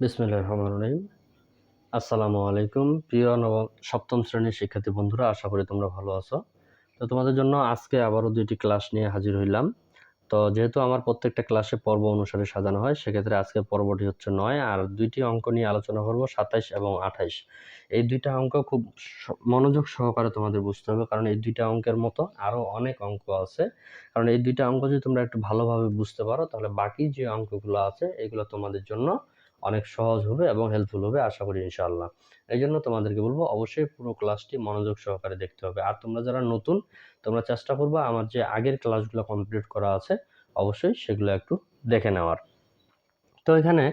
বিসমিল্লাহির রহমানির রহিম। আসসালামু আলাইকুম, প্রিয় নবম, সপ্তম শ্রেণির শিক্ষার্থী বন্ধুরা, আশা করি তোমরা ভালো আছো। তো তোমাদের জন্য আজকে আবারও দুইটি ক্লাস নিয়ে হাজির হইলাম। তো যেহেতু আমার প্রত্যেকটা ক্লাসে পর্ব অনুসারে সাজানো হয়, সেক্ষেত্রে আজকে পর্বটি হচ্ছে নয়, আর দুইটি অঙ্ক নিয়ে আলোচনা করব, সাতাইশ এবং আঠাইশ। এই দুইটা অঙ্ক খুব মনোযোগ সহকারে তোমাদের বুঝতে হবে, কারণ এই দুইটা অঙ্কের মতো আরও অনেক অঙ্ক আছে। কারণ এই দুইটা অঙ্ক যদি তোমরা একটু ভালোভাবে বুঝতে পারো, তাহলে বাকি যে অঙ্কগুলো আছে, এগুলো তোমাদের জন্য অনেক সহজ হবে এবং হেল্পফুল হবে, আশা করি ইনশাআল্লাহ। এই জন্য তোমাদেরকে বলব, অবশ্যই পুরো ক্লাসটি মনোযোগ সহকারে দেখতে হবে। আর তোমরা যারা নতুন, তোমরা চেষ্টা করবে আমার যে আগের ক্লাসগুলো কমপ্লিট করা আছে, অবশ্যই সেগুলো একটু দেখে নেওয়ার। তো এখানে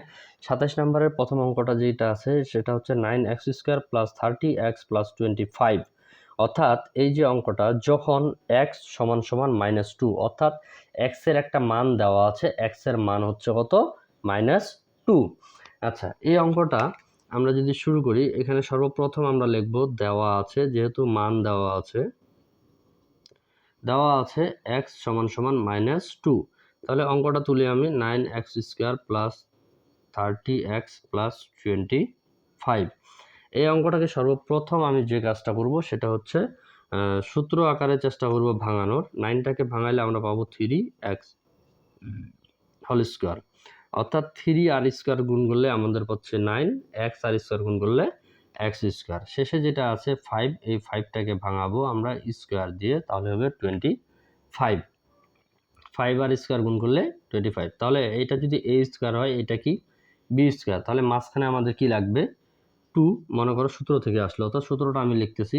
সাতাশ নম্বরের প্রথম অঙ্কটা যেটা আছে, সেটা হচ্ছে nine X square plus thirty X plus twenty five অর্থাৎ এই যে অঙ্কটা, যখন এক্স সমান সমান মাইনাস টু অর্থাৎ এক্সের একটা মান দেওয়া আছে এক্সের মান হচ্ছে কত? মাইনাস টু আচ্ছা এই অঙ্কটা আমরা যদি শুরু করি, এখানে সর্বপ্রথম আমরা লিখব দেওয়া আছে, যেহেতু মান দেওয়া আছে দেওয়া আছে এক্স সমান সমান মাইনাস টু তাহলে অঙ্কটা তুলি আমি nine X square plus thirty X plus twenty five এই অঙ্কটাকে সর্বপ্রথম আমি যে কাজটা করব, সেটা হচ্ছে সূত্র আকারে চেষ্টা করব ভাঙানোর। নাইনটাকে ভাঙাইলে আমরা পাবো থ্রি এক্স হোল স্কোয়ার অর্থাৎ থ্রি আর স্কোয়ার গুণ করলে আমাদের পাচ্ছে নাইন এক্স আর স্কোয়ার গুণ করলে এক্স স্কোয়ার শেষে যেটা আছে ফাইভ এই ফাইভটাকে ভাঙাবো আমরা স্কোয়ার দিয়ে, তাহলে হবে টোয়েন্টি ফাইভ ফাইভ আর স্কোয়ার গুণ করলে টোয়েন্টি ফাইভ তাহলে এটা যদি এ স্কোয়ার হয়, এটা কি? বি স্কোয়ার তাহলে মাঝখানে আমাদের কি লাগবে? টু মনে করো সূত্র থেকে আসলো। অর্থাৎ সূত্রটা আমি লিখতেছি।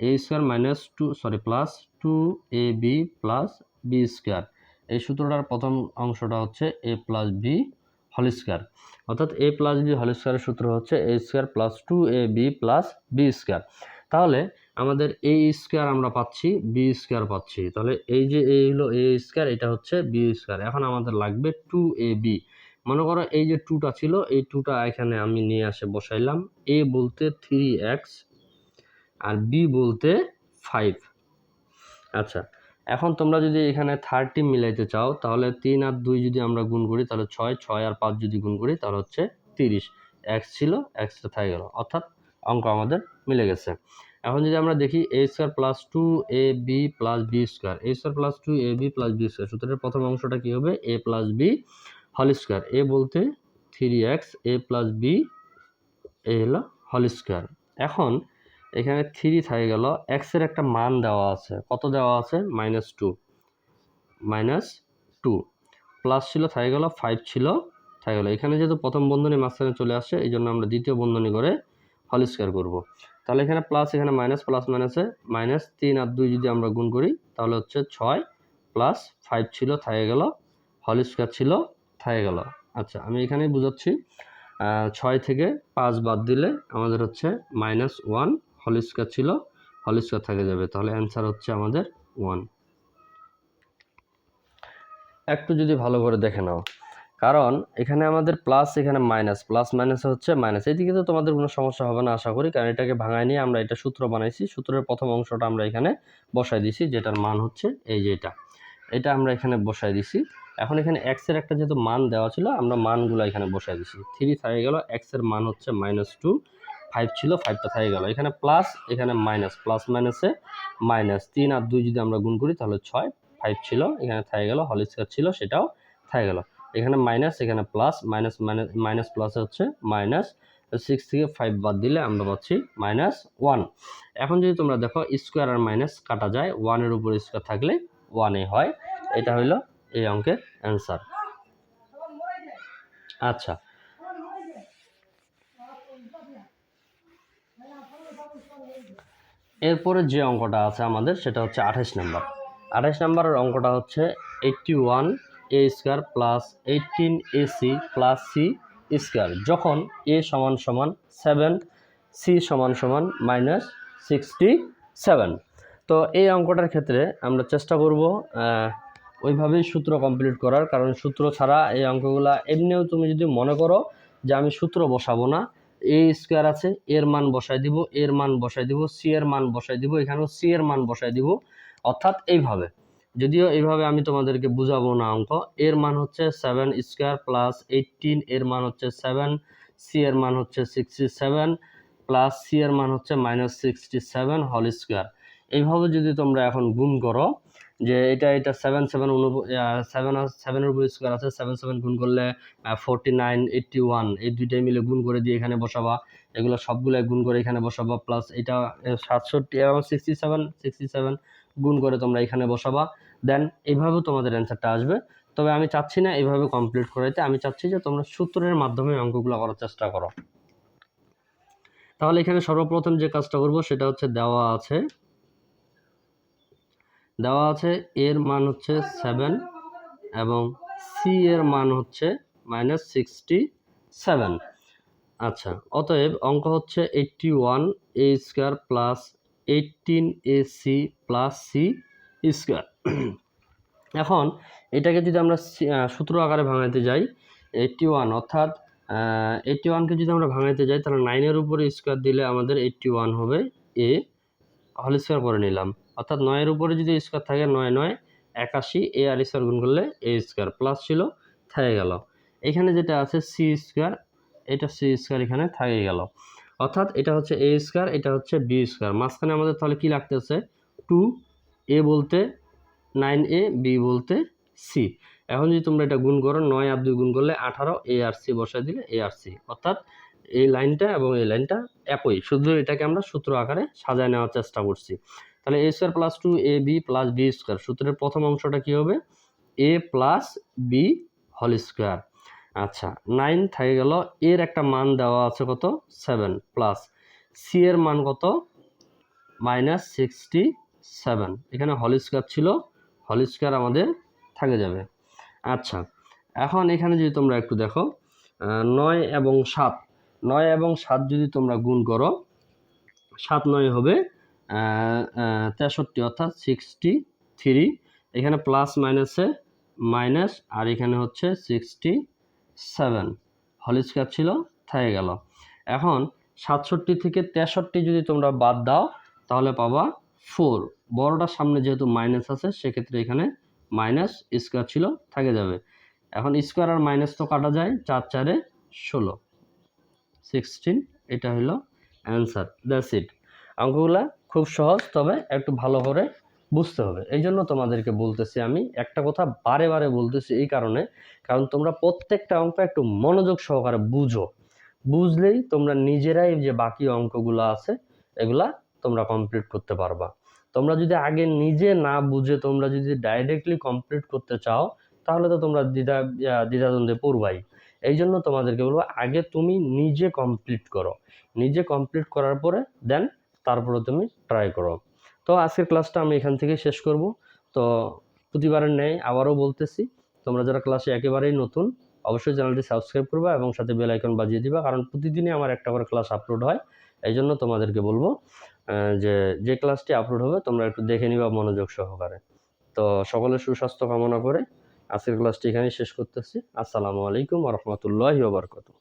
A square minus two sorry plus two A B plus B square এই সূত্রটার প্রথম অংশটা হচ্ছে A plus B whole square. অর্থাৎ এ প্লাস বি হল স্কোয়ারের সূত্র হচ্ছে A square plus two A B plus B square. তাহলে আমাদের এ স্কোয়ার আমরা পাচ্ছি, বি স্কোয়ার পাচ্ছি। তাহলে এই যে এ হলো এ স্কোয়ার, এটা হচ্ছে বি স্কোয়ার। এখন আমাদের লাগবে টু এ বি। মনে করো এই যে টুটা ছিল, এই টুটা এখানে আমি নিয়ে আসে বসাইলাম। এ বলতে থ্রি এক্স আর বি বলতে ফাইভ। আচ্ছা এখন তোমরা যদি এখানে থার্টি মিলাইতে চাও, তাহলে তিন আর দুই যদি আমরা গুণ করি, তাহলে ছয় ছয় আর পাঁচ যদি গুণ করি, তাহলে হচ্ছে তিরিশ। এক্স ছিল এক্সটা থাকে গেল। অর্থাৎ অঙ্ক আমাদের মিলে গেছে। এখন যদি আমরা দেখি A square plus two A B plus B square A square plus two A B plus B square সূত্রের প্রথম অংশটা কী হবে? A plus B whole square A বলতে three X A plus B A হলো হল স্কোয়ার এখন এখানে থ্রি থাকে গেল। এক্সের একটা মান দেওয়া আছে। কত দেওয়া আছে? Minus two minus two plus ছিল, থাকে গেল ফাইভ ছিল, থাকে গেল। এখানে যেহেতু প্রথম বন্ধনী মাঝখানে চলে আসছে, এই জন্য আমরা দ্বিতীয় বন্ধনী করে হল স্কোয়ার করব। তাহলে এখানে প্লাস এখানে মাইনাস প্লাস মাইনাসে মাইনাস তিন আর দুই যদি আমরা গুণ করি, তাহলে হচ্ছে ছয়। প্লাস ফাইভ ছিল, থাকে গেল হল স্কোয়ার ছিল, থাকে গেল। আচ্ছা আমি এখানেই বুঝাচ্ছি। ছয় থেকে পাঁচ বাদ দিলে আমাদের হচ্ছে মাইনাস ওয়ান হল স্কোয়ার ছিল হল স্কোয়ার থাকে যাবে। তাহলে অ্যান্সার হচ্ছে আমাদের ওয়ান একটু যদি ভালো করে দেখে নাও। কারণ এখানে আমাদের প্লাস এখানে মাইনাস প্লাস মাইনাস হচ্ছে মাইনাস এদিকে তো তোমাদের কোনো সমস্যা হবে না, আশা করি। কারণ এটাকে ভাঙায় নিয়ে আমরা এটা সূত্র বানাইছি। সূত্রের প্রথম অংশটা আমরা এখানে বসাই দিছি, যেটার মান হচ্ছে এই যে এটা। এটা আমরা এখানে বসাই দিছি। এখন এখানে এক্সের একটা যেহেতু মান দেওয়া ছিল, আমরা মানগুলো এখানে বসাই দিছি। থ্রি থাকে গেল এক্সের মান হচ্ছে মাইনাস টু ফাইভ ছিল ফাইভটা থাকে গেল। এখানে প্লাস এখানে মাইনাস প্লাস মাইনাসে মাইনাস তিন আর দুই যদি আমরা গুণ করি তাহলে ছয় ফাইভ ছিল, এখানে থাকে গেল হল স্কোয়ার ছিল, সেটাও থাকে গেল। এখানে মাইনাস এখানে প্লাস মাইনাস মাইনাস মাইনাস প্লাসে হচ্ছে মাইনাস সিক্স থেকে ফাইভ বাদ দিলে আমরা পাচ্ছি মাইনাস ওয়ান এখন যদি তোমরা দেখো স্কোয়ার আর মাইনাস কাটা যায় ওয়ানের উপর স্কোয়ার থাকলে ওয়ানে হয়। এটা হইল এই অঙ্কের অ্যান্সার আচ্ছা এরপরে যে অঙ্কটা আছে আমাদের, সেটা হচ্ছে আঠাশ নাম্বার। আঠাশ নাম্বারের অঙ্কটা হচ্ছে eighty one A square plus eighteen A C plus C square যখন এ সমান সমান সেভেন সি সমান সমান মাইনাস সিক্সটি সেভেন তো এই অঙ্কটার ক্ষেত্রে আমরা চেষ্টা করব ওইভাবেই সূত্র কমপ্লিট করার। কারণ সূত্র ছাড়া এই অঙ্কগুলা এমনিও তুমি যদি মনে করো যে আমি সূত্র বসাবো না এ স্কোয়ার আছে, এর মান বসাই দিব, এর মান বসাই দিব, সি এর মান বসাই দিব, এখানেও সি এর মান বসাই দিব। অর্থাৎ এইভাবে। যদিও এইভাবে আমি তোমাদেরকে বুঝাবো না অঙ্ক, এর মান হচ্ছে সেভেন স্কোয়ার প্লাস এইটিন এর মান হচ্ছে সেভেন সি এর মান হচ্ছে সিক্সটি সেভেন প্লাস সি এর মান হচ্ছে minus sixty seven whole square এইভাবে যদি তোমরা এখন গুণ করো যে এটা এটা সেভেন সেভেন সেভেন সেভেনের উপর স্কোয়ার আছে সেভেন সেভেন গুণ করলে ফোরটি নাইন এইটটি ওয়ান এই দুইটাই মিলে গুণ করে দিয়ে এখানে বসাবা। এগুলো সবগুলো গুণ করে এখানে বসাবা প্লাস এটা সাতষট্টি এবং সিক্সটি সেভেন সিক্সটি সেভেন গুণ করে তোমরা এখানে বসাবা। দেন এইভাবেও তোমাদের অ্যান্সারটা আসবে। তবে আমি চাচ্ছি না এইভাবে কমপ্লিট করাইতে। আমি চাচ্ছি যে তোমরা সূত্রের মাধ্যমে অঙ্কগুলো করার চেষ্টা করো। তাহলে এখানে সর্বপ্রথম যে কাজটা করব, সেটা হচ্ছে দেওয়া আছে। দেওয়া আছে এর মান হচ্ছে সেভেন এবং সি এর মান হচ্ছে মাইনাস সিক্সটি সেভেন আচ্ছা অতএব অঙ্ক হচ্ছে eighty one A square plus eighteen A C plus C square এখন এটাকে যদি আমরা সূত্র আকারে ভাঙাইতে যাই এইটটি ওয়ান অর্থাৎ এইটটি ওয়ানকে যদি আমরা ভাঙাইতে যাই, তাহলে নাইনের উপরে স্কোয়ার দিলে আমাদের এইটটি ওয়ান হবে এ হল স্কোয়ার করে নিলাম। অর্থাৎ নয়ের উপরে যদি স্কোয়ার থাকে নয় নয়, একাশি এ আর স্কোয়ার গুণ করলে এ স্কোয়ার প্লাস ছিল, থেকে গেল। এখানে যেটা আছে সি স্কোয়ার এটা সি স্কোয়ার এখানে থেকে গেল। অর্থাৎ এটা হচ্ছে এ স্কোয়ার এটা হচ্ছে বি স্কোয়ার মাঝখানে আমাদের তাহলে কি লাগতেছে টু এ বলতে নাইন এ বি বলতে সি এখন যদি তোমরা এটা গুণ করো, নয় আর দুই গুণ করলে আঠারো এ আর সি বসাই দিলে এ আর সি অর্থাৎ এই লাইনটা এবং এই লাইনটা একই। শুধু এটাকে আমরা সূত্র আকারে সাজায় নেওয়ার চেষ্টা করছি। তাহলে A square plus two A B plus B square সূত্রের প্রথম অংশটা কি হবে? A plus B whole square আচ্ছা নাইন থেকে গেল, এর একটা মান দেওয়া আছে কত? সেভেন প্লাস সি এর মান কত? মাইনাস সিক্সটি সেভেন এখানে হল স্কোয়ার ছিল হল স্কোয়ার আমাদের থাকে যাবে। আচ্ছা এখন এখানে যদি তোমরা একটু দেখো নয় এবং সাত। নয় এবং সাত যদি তোমরা গুণ করো, সাত নয় হবে তেষট্টি অর্থাৎ সিক্সটি থ্রি এখানে প্লাস মাইনাসে মাইনাস আর এখানে হচ্ছে সিক্সটি সেভেন হল স্কোয়ার ছিল, থেকে গেল। এখন সাতষট্টি থেকে তেষট্টি যদি তোমরা বাদ দাও, তাহলে পাবা ফোর বড়টার সামনে যেহেতু মাইনাস আছে, সেক্ষেত্রে এখানে মাইনাস স্কোয়ার ছিল, থাকে যাবে। এখন স্কোয়ার আর মাইনাস তো কাটা যায় চার চারে ষোলো। সিক্সটিন এটা হলো অ্যান্সার দ্যাটস ইট অঙ্কগুলা খুব সহজ, তবে একটু ভালো করে বুঝতে হবে। এই জন্য তোমাদেরকে বলতেছি আমি, একটা কথা বারে বারে বলতেছি এই কারণে, কারণ তোমরা প্রত্যেকটা অঙ্ক একটু মনোযোগ সহকারে বুঝো। বুঝলেই তোমরা নিজেরাই যে বাকি অঙ্কগুলো আছে, এগুলা তোমরা কমপ্লিট করতে পারবা। তোমরা যদি আগে নিজে না বুঝে তোমরা যদি ডাইরেক্টলি কমপ্লিট করতে চাও, তাহলে তো তোমরা দ্বিধা দ্বিধাদ্বন্দ্বে পড়বাই। এই জন্য তোমাদেরকে বলব, আগে তুমি নিজে কমপ্লিট করো। নিজে কমপ্লিট করার পরে দেন তারপরে তুমি ট্রাই করো। তো আজকের ক্লাসটা আমি এখান থেকে শেষ করব। তো প্রতিবারের ন্যায় আবারও বলতেছি, তোমরা যারা ক্লাসে একেবারেই নতুন, অবশ্যই চ্যানেলটি সাবস্ক্রাইব করবা এবং সাথে বেল আইকন বাজিয়ে দিবা, কারণ প্রতিদিনই আমার একটা করে ক্লাস আপলোড হয়। এই জন্য তোমাদেরকে বলব যে যে ক্লাসটি আপলোড হবে, তোমরা একটু দেখে নিবা মনোযোগ সহকারে। তো সকলের সুস্বাস্থ্য কামনা করে আজকের ক্লাসটি এখানেই শেষ করতেছি। আসসালামু আলাইকুম রহমতুল্লাহি ওবরকাতু